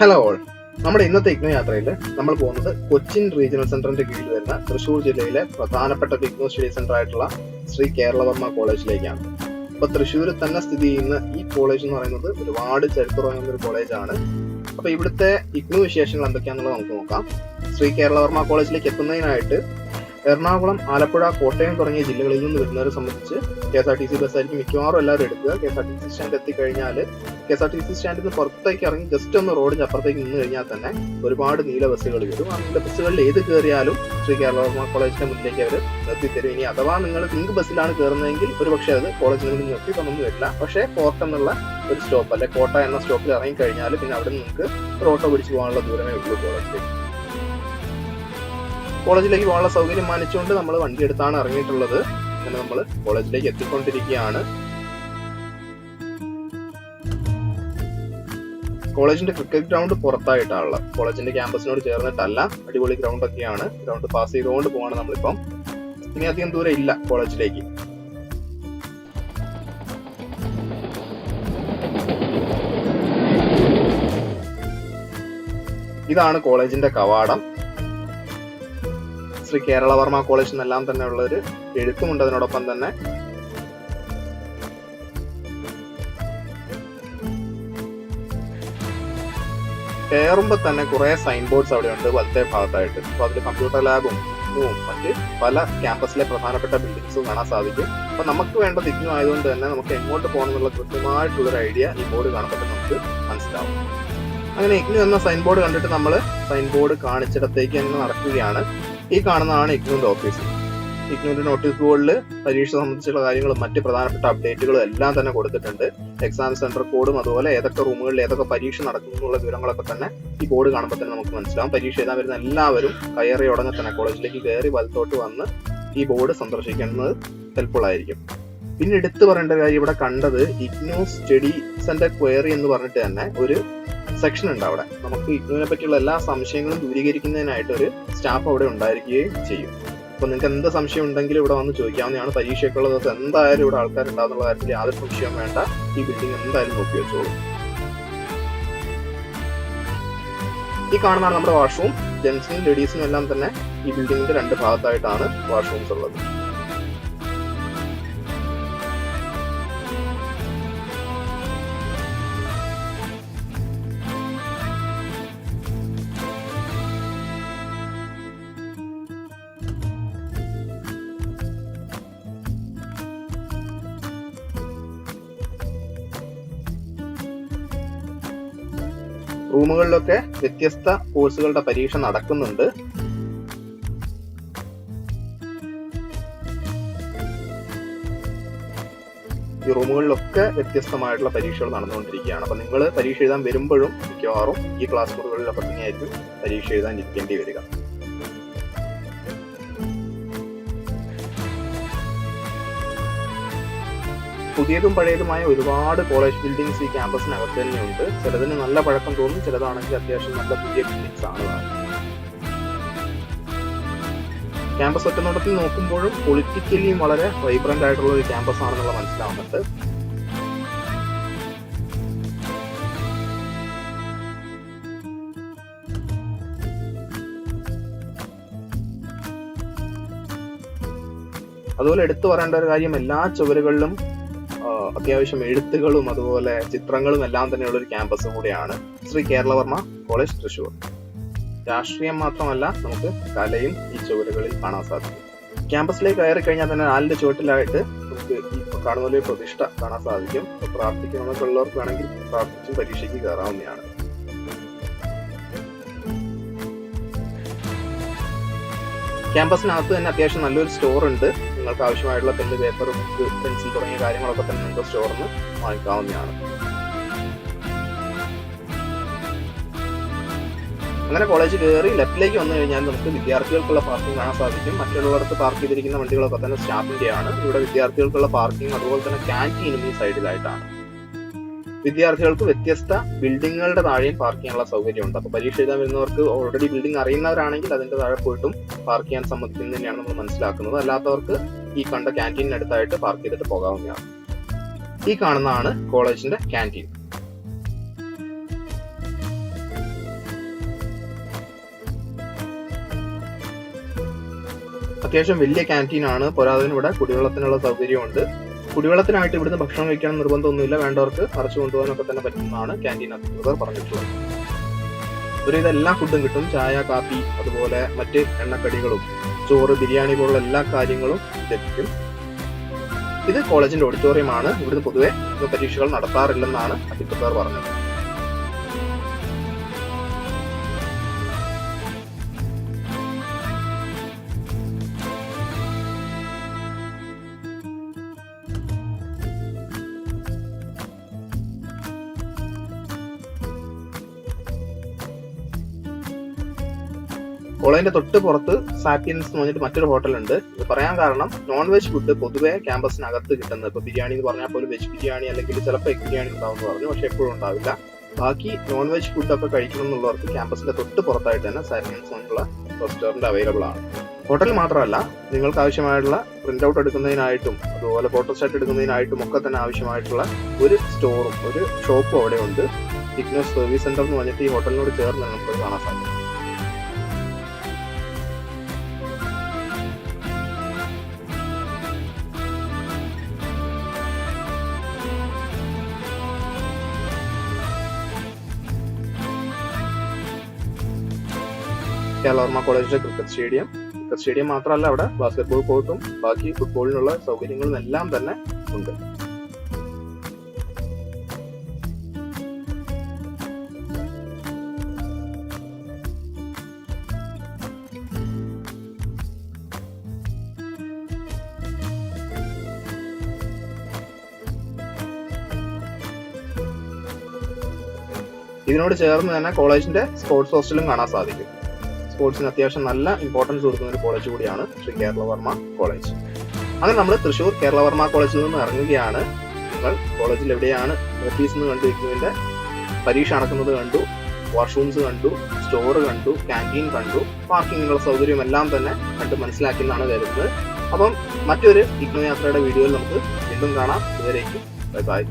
Hello all നമ്മുടെ ഇന്നത്തെ ഇഗ്നോ യാത്രയിൽ നമ്മൾ പോകുന്നത് കൊച്ചിൻ റീജിയണൽ സെന്ററിന്റെ കീഴിൽ വരുന്ന തൃശൂർ ജില്ലയിലെ പ്രധാനപ്പെട്ട ഒരു ഇഗ്നോ സ്റ്റഡി സെന്റർ ആയിട്ടുള്ള ശ്രീ കേരളവർമ്മ കോളേജിലേക്കാണ്. അപ്പൊ തൃശ്ശൂരിൽ തന്നെ സ്ഥിതി ചെയ്യുന്ന ഈ കോളേജ് എന്ന് പറയുന്നത് ഒരുപാട് ചരിത്രമുള്ള ഒരു കോളേജാണ് അപ്പൊ ഇവിടുത്തെ ഇഗ്നോ വിശേഷങ്ങൾ എന്തൊക്കെയാണെന്നുള്ളത് നമുക്ക് നോക്കാം. ശ്രീ കേരളവർമ്മ കോളേജിലേക്ക് എത്തുന്നതിനായിട്ട് എറണാകുളം ആലപ്പുഴ കോട്ടയം തുടങ്ങിയ ജില്ലകളിൽ നിന്ന് വരുന്നവരെ സംബന്ധിച്ച് K S R T C ബസ്സായിരിക്കും മിക്കവാറും എല്ലാവരും എടുക്കുക. K S R T C stand എത്തിക്കഴിഞ്ഞാൽ K S R T C സ്റ്റാൻഡിൽ നിന്ന് പുറത്തേക്ക് ഇറങ്ങി ജസ്റ്റ് ഒന്ന് റോഡിന് അപ്പുറത്തേക്ക് നിന്ന് കഴിഞ്ഞാൽ തന്നെ ഒരുപാട് നീല ബസ്സുകൾ വരും. ആ നീല ബസ്സുകളിൽ ഏത് കയറിയാലും ശ്രീ കേരളവർമ്മ കോളേജിന്റെ മുന്നിലേക്ക് അവർ നിർത്തിത്തരും ഇനി അഥവാ നിങ്ങൾ പിങ്ക് ബസ്സിലാണ് കയറുന്നതെങ്കിൽ ഒരു പക്ഷേ അത് കോളേജിൽ നിന്ന് നിർത്തി തന്നൊന്നും വരില്ല. പക്ഷേ കോട്ട എന്നുള്ള ഒരു സ്റ്റോപ്പ് അല്ലെ കോട്ട എന്ന സ്റ്റോപ്പിൽ ഇറങ്ങി കഴിഞ്ഞാൽ പിന്നെ അവിടെ നിന്ന് നിങ്ങൾക്ക് ഒരു ഓട്ടോ പിടിച്ച് പോകാനുള്ള ദൂരമേ ഉള്ളൂ കോളേജിലേക്ക് കോളേജിലേക്ക് പോകാനുള്ള സൗകര്യം മാനിച്ചുകൊണ്ട് നമ്മൾ വണ്ടി എടുത്താണ് ഇറങ്ങിയിട്ടുള്ളത്. അങ്ങനെ നമ്മൾ കോളേജിലേക്ക് എത്തിക്കൊണ്ടിരിക്കുകയാണ്. കോളേജിന്റെ ക്രിക്കറ്റ് ഗ്രൗണ്ട് പുറത്തായിട്ടാണുള്ള കോളേജിന്റെ ക്യാമ്പസിനോട് ചേർന്നിട്ടല്ല അടിപൊളി ഗ്രൗണ്ട് ഒക്കെയാണ്. ഗ്രൗണ്ട് പാസ് ചെയ്തുകൊണ്ട് പോവാണ് നമ്മളിപ്പം. ഇനി അധികം ദൂരം ഇല്ല കോളേജിലേക്ക്. ഇതാണ് കോളേജിന്റെ കവാടം. ശ്രീ കേരളവർമ്മ കോളേജ് എന്നെല്ലാം തന്നെ ഉള്ള ഒരു എഴുത്തുമുണ്ട് അതിനോടൊപ്പം തന്നെ. കയറുമ്പോൾ തന്നെ കുറെ സൈൻ ബോർഡ്സ് അവിടെ ഉണ്ട് വലത്തെ ഭാഗത്തായിട്ട് അപ്പൊ അതിൽ കമ്പ്യൂട്ടർ ലാബും മറ്റ് പല ക്യാമ്പസിലെ പ്രധാനപ്പെട്ട ബിൽഡിങ്സും കാണാൻ സാധിക്കും. അപ്പൊ നമുക്ക് വേണ്ട ഇന്നും ആയതുകൊണ്ട് തന്നെ നമുക്ക് എങ്ങോട്ട് പോകണം എന്നുള്ള കൃത്യമായിട്ടുള്ളൊരു ഐഡിയ ഈ ബോർഡ് കാണുമ്പോൾ നമുക്ക് മനസ്സിലാവും. അങ്ങനെ ഇഗ്നു എന്ന സൈൻ ബോർഡ് കണ്ടിട്ട് നമ്മൾ സൈൻ ബോർഡ് കാണിച്ചിടത്തേക്ക് തന്നെ നടക്കുകയാണ്. ഈ കാണുന്നതാണ് ഇഗ്നുവിന്റെ ഓഫീസ് ഇഗ്നുവിന്റെ നോട്ടീസ് ബോർഡിൽ പരീക്ഷ സംബന്ധിച്ചുള്ള കാര്യങ്ങളും മറ്റ് പ്രധാനപ്പെട്ട അപ്ഡേറ്റുകളും എല്ലാം തന്നെ കൊടുത്തിട്ടുണ്ട്. എക്സാം സെന്റർ കോഡും അതുപോലെ ഏതൊക്കെ റൂമുകളിൽ ഏതൊക്കെ പരീക്ഷ നടക്കുന്നു എന്നുള്ള വിവരങ്ങളൊക്കെ തന്നെ ഈ ബോർഡ് കാണുമ്പോൾ തന്നെ നമുക്ക് മനസ്സിലാവും. പരീക്ഷ എഴുതാൻ വരുന്ന എല്ലാവരും കയറി ഉടനെ തന്നെ കോളേജിലേക്ക് കയറി വലത്തോട്ട് വന്ന് ഈ ബോർഡ് സന്ദർശിക്കുന്നത് ഹെൽപ്ഫുൾ ആയിരിക്കും. പിന്നെ എടുത്തു പറയേണ്ട കാര്യം ഇവിടെ കണ്ടത് ഇഗ്നോ സ്റ്റഡി സെന്റർ ക്വയറി എന്ന് പറഞ്ഞിട്ട് തന്നെ ഒരു സെക്ഷൻ ഉണ്ട് അവിടെ. നമുക്ക് ഇഗ്നുവിനെ പറ്റിയുള്ള എല്ലാ സംശയങ്ങളും ദൂരീകരിക്കുന്നതിനായിട്ട് ഒരു സ്റ്റാഫ് അവിടെ ഉണ്ടായിരിക്കുകയും ചെയ്യും. അപ്പൊ നിങ്ങൾക്ക് എന്ത് സംശയം ഉണ്ടെങ്കിലും ഇവിടെ വന്ന് ചോദിക്കാവുന്നതാണ് പരീക്ഷയ്ക്കുള്ള ദിവസം എന്തായാലും ഇവിടെ ആൾക്കാരുണ്ടാകുന്നുള്ള കാര്യത്തിൽ യാതൊരു സംശയവും വേണ്ട. ഈ ബിൽഡിംഗ് എന്തായാലും നോക്കി വെച്ചോളൂ ഈ കാണുന്നതാണ് നമ്മുടെ വാഷ്റൂം ജെൻസിനും ലേഡീസിനും എല്ലാം തന്നെ ഈ ബിൽഡിങ്ങിന്റെ രണ്ട് ഭാഗത്തായിട്ടാണ് വാഷ്റൂംസ് ഉള്ളത്. റൂമുകളിലൊക്കെ വ്യത്യസ്ത കോഴ്സുകളുടെ പരീക്ഷ നടക്കുന്നുണ്ട്. ഈ റൂമുകളിലൊക്കെ വ്യത്യസ്തമായിട്ടുള്ള പരീക്ഷകൾ നടന്നുകൊണ്ടിരിക്കുകയാണ്. അപ്പൊ നിങ്ങൾ പരീക്ഷ എഴുതാൻ വരുമ്പോഴും മിക്കവാറും ഈ ക്ലാസ് മുറികളിലൊക്കെ തന്നെയായിരിക്കും പരീക്ഷ എഴുതാൻ ഇരിക്കേണ്ടി വരിക. പുതിയതും പഴയതുമായ ഒരുപാട് കോളേജ് ബിൽഡിങ്സ് ഈ ക്യാമ്പസിനകത്ത് തന്നെയുണ്ട് ചിലതിന് നല്ല പഴക്കം തോന്നും ചിലതാണെങ്കിൽ അത്യാവശ്യം നല്ല പുതിയ ബിൽഡിങ്സ് ആണ്. ക്യാമ്പസ് ഒറ്റനോട്ടത്തിൽ നോക്കുമ്പോഴും പൊളിറ്റിക്കലിയും വളരെ വൈബ്രന്റ് ആയിട്ടുള്ള ഒരു ക്യാമ്പസ് ആണെന്നുള്ള മനസ്സിലാവുന്നുണ്ട്. അതുപോലെ എടുത്തു പറയേണ്ട ഒരു കാര്യം എല്ലാ ചുവരുകളിലും അത്യാവശ്യം എഴുത്തുകളും അതുപോലെ ചിത്രങ്ങളും എല്ലാം തന്നെയുള്ള ഒരു ക്യാമ്പസും കൂടിയാണ് ശ്രീ കേരളവർമ്മ കോളേജ് തൃശൂർ രാഷ്ട്രീയം മാത്രമല്ല നമുക്ക് കലയും ഈ ചുവരുകളിൽ കാണാൻ സാധിക്കും. ക്യാമ്പസിലേക്ക് കയറി കഴിഞ്ഞാൽ തന്നെ നാലിന്റെ ചുവട്ടിലായിട്ട് നമുക്ക് ഈ കാണുന്ന പ്രതിഷ്ഠ കാണാൻ സാധിക്കും. ഉള്ളവർക്ക് വേണമെങ്കിൽ പ്രാർത്ഥിച്ചും പരീക്ഷയ്ക്ക് കയറാവുന്നതാണ്. ക്യാമ്പസിനകത്ത് തന്നെ അത്യാവശ്യം നല്ലൊരു സ്റ്റോർ ഉണ്ട്. നിങ്ങൾക്ക് ആവശ്യമായിട്ടുള്ള പെന്ന് പേപ്പർ ബുക്ക് പെൻസിൽ തുടങ്ങിയ കാര്യങ്ങളൊക്കെ തന്നെ നിങ്ങൾക്ക് സ്റ്റോറിൽ നിന്ന് വാങ്ങിക്കാവുന്നതാണ്. അങ്ങനെ കോളേജ് കയറി ലെഫ്റ്റിലേക്ക് വന്നു കഴിഞ്ഞാൽ നമുക്ക് വിദ്യാർത്ഥികൾക്കുള്ള പാർക്കിംഗ് കാണാൻ സാധിക്കും. മറ്റുള്ളവർക്ക് പാർക്ക് ചെയ്തിരിക്കുന്ന വണ്ടികളൊക്കെ തന്നെ സ്റ്റാഫിന്റെയാണ് ഇവിടെ വിദ്യാർത്ഥികൾക്കുള്ള പാർക്കിംഗ് അതുപോലെ തന്നെ ക്യാന്റീനും ഈ സൈഡിലായിട്ടാണ് വിദ്യാർത്ഥികൾക്ക് വ്യത്യസ്ത ബിൽഡിങ്ങുകളുടെ താഴെയും പാർക്ക് ചെയ്യാനുള്ള സൗകര്യമുണ്ട്. അപ്പൊ പരീക്ഷ എഴുതാൻ വരുന്നവർക്ക് ഓൾറെഡി ബിൽഡിംഗ് അറിയുന്നവരാണെങ്കിൽ അതിന്റെ താഴെ പോയിട്ടും പാർക്ക് ചെയ്യാൻ സമ്മതിക്കുന്നത് തന്നെയാണ് നമ്മൾ മനസ്സിലാക്കുന്നത്. അല്ലാത്തവർക്ക് ഈ കണ്ട ക്യാന്റീനിനടുത്തായിട്ട് പാർക്ക് ചെയ്തിട്ട് പോകാവുന്നതാണ്. ഈ കാണുന്നതാണ് കോളേജിന്റെ ക്യാന്റീൻ അത്യാവശ്യം വലിയ ക്യാന്റീൻ ആണ്. പോരാതെ ഇവിടെ കുടിവെള്ളത്തിനുള്ള സൗകര്യമുണ്ട്. കുടിവെള്ളത്തിനായിട്ട് ഇവിടുന്ന് ഭക്ഷണം കഴിക്കാൻ നിർബന്ധമൊന്നുമില്ല. വേണ്ടവർക്ക് അറച്ചു കൊണ്ടുപോകാനൊക്കെ തന്നെ പറ്റുന്നതാണ് ക്യാന്റീൻ അധികൃതർ പറഞ്ഞിട്ടുള്ളത്. ഒരു ഇതെല്ലാ ഫുഡും കിട്ടും. ചായ കാപ്പി അതുപോലെ മറ്റ് എണ്ണക്കടികളും ചോറ് ബിരിയാണി പോലുള്ള എല്ലാ കാര്യങ്ങളും ലഭിക്കും. ഇത് കോളേജിന്റെ ഓഡിറ്റോറിയമാണ് ഇവിടുന്ന് പൊതുവെ പരീക്ഷകൾ നടത്താറില്ലെന്നാണ് അധികൃതർ പറഞ്ഞത്. കോളേജിന്റെ തൊട്ട് പുറത്ത് സാപ്പിയൻസ് എന്ന് പറഞ്ഞിട്ട് മറ്റൊരു ഹോട്ടലുണ്ട്. ഇത് പറയാൻ കാരണം നോൺ വെജ് ഫുഡ് പൊതുവെ ക്യാമ്പസിനകത്ത് കിട്ടുന്നത് ഇപ്പൊ ബിരിയാണി എന്ന് പറഞ്ഞാൽ പോലും വെജ് ബിരിയാണി അല്ലെങ്കിൽ ചിലപ്പോൾ എഗ് ബിരിയാണി ഉണ്ടാവുമെന്ന് പറഞ്ഞു പക്ഷെ എപ്പോഴും ഉണ്ടാവില്ല. ബാക്കി നോൺ വെജ് ഫുഡൊക്കെ കഴിക്കണം എന്നുള്ളവർക്ക് ക്യാമ്പസിന്റെ തൊട്ട് പുറത്തായിട്ട് തന്നെ സാപ്പിയൻസ് എന്നുള്ള റെസ്റ്റോറന്റ് അവൈലബിൾ ആണ്. ഹോട്ടൽ മാത്രമല്ല നിങ്ങൾക്ക് ആവശ്യമായിട്ടുള്ള പ്രിന്റ് ഔട്ട് എടുക്കുന്നതിനായിട്ടും അതുപോലെ ഫോട്ടോ സ്റ്റാറ്റ് എടുക്കുന്നതിനായിട്ടും ഒക്കെ തന്നെ ആവശ്യമായിട്ടുള്ള ഒരു സ്റ്റോറും ഒരു ഷോപ്പും അവിടെ ഉണ്ട് ഫിറ്റ്നസ് സർവീസ് സെന്റർ എന്ന് പറഞ്ഞിട്ട് ഈ ഹോട്ടലിനോട് ചേർന്ന് നമുക്ക് കാണാൻ സാധിക്കും. കേരളവർമ്മ കോളേജിലെ ക്രിക്കറ്റ് സ്റ്റേഡിയം. ക്രിക്കറ്റ് സ്റ്റേഡിയം മാത്രമല്ല അവിടെ ബാസ്കറ്റ്ബോൾ കോർട്ടും ബാക്കി ഫുട്ബോളിനുള്ള സൗകര്യങ്ങളും എല്ലാം തന്നെ ഉണ്ട്. ഇതിനോട് ചേർന്ന് തന്നെ കോളേജിന്റെ സ്പോർട്സ് ഹോസ്റ്റലും കാണാൻ സാധിക്കും. സ്പോർട്സിന് അത്യാവശ്യം നല്ല ഇമ്പോർട്ടൻസ് കൊടുക്കുന്ന ഒരു കോളേജ് കൂടിയാണ് ശ്രീ കേരളവർമ്മ കോളേജ് അങ്ങനെ നമ്മൾ തൃശ്ശൂർ കേരളവർമ്മ കോളേജിൽ നിന്ന് ഇറങ്ങുകയാണ്. നിങ്ങൾ കോളേജിൽ എവിടെയാണ് ഓഫീസ് നിന്ന് കണ്ടിരിക്കുന്നതിന്റെ പരീക്ഷ നടക്കുന്നത് കണ്ടു വാഷ്റൂംസ് കണ്ടു സ്റ്റോർ കണ്ടു ക്യാന്റീൻ കണ്ടു പാർക്കിങ്ങിനുള്ള സൗകര്യം എല്ലാം തന്നെ കണ്ട് മനസ്സിലാക്കിയെന്നാണ് കരുതുന്നത്. അപ്പം മറ്റൊരു ഇഗ്നോ യാത്രയുടെ വീഡിയോയിൽ നമുക്ക് വീണ്ടും കാണാം. ഇതുവരേക്കും ബൈ ബൈ